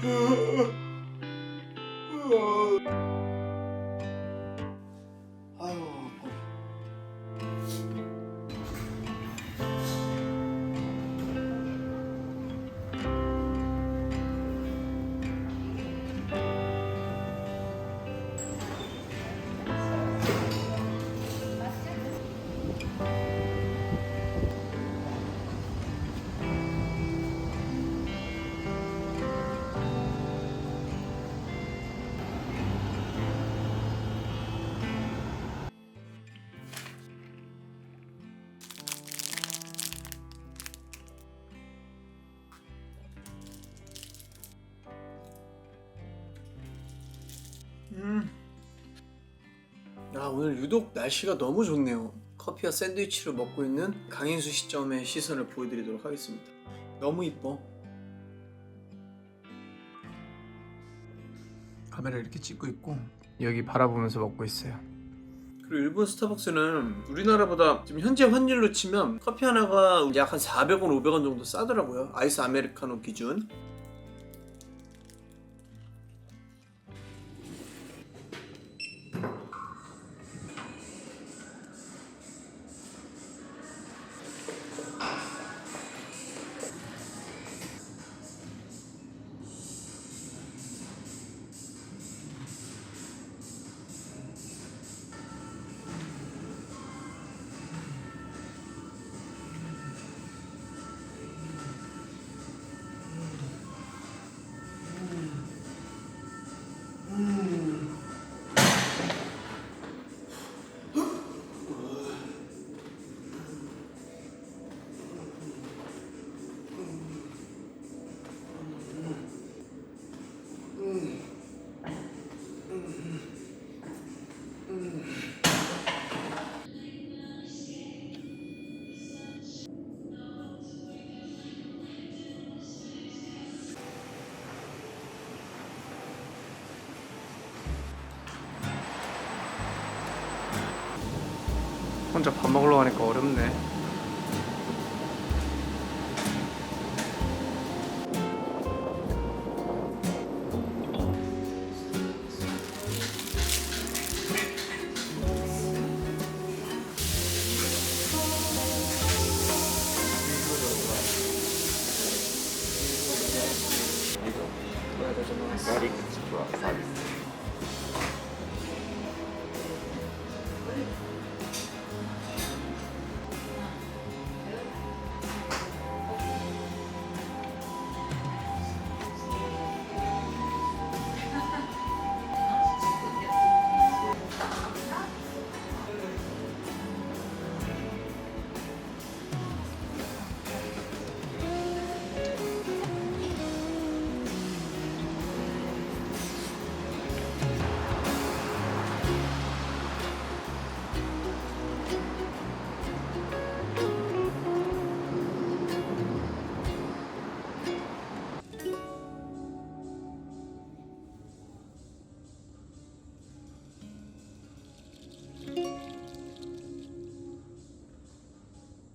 呃呃呃 음. 아 오늘 유독 날씨가 너무 좋네요. 커피와 샌드위치를 먹고 있는 강인수 시점의 시선을 보여드리도록 하겠습니다. 너무 이뻐. 카메라 이렇게 찍고 있고 여기 바라보면서 먹고 있어요. 그리고 일본 스타벅스는 우리나라보다 지금 현재 환율로 치면 커피 하나가 약 한 400원, 500원 정도 싸더라고요. 아이스 아메리카노 기준. 혼자 밥 먹으러 가니까 어렵네.ガ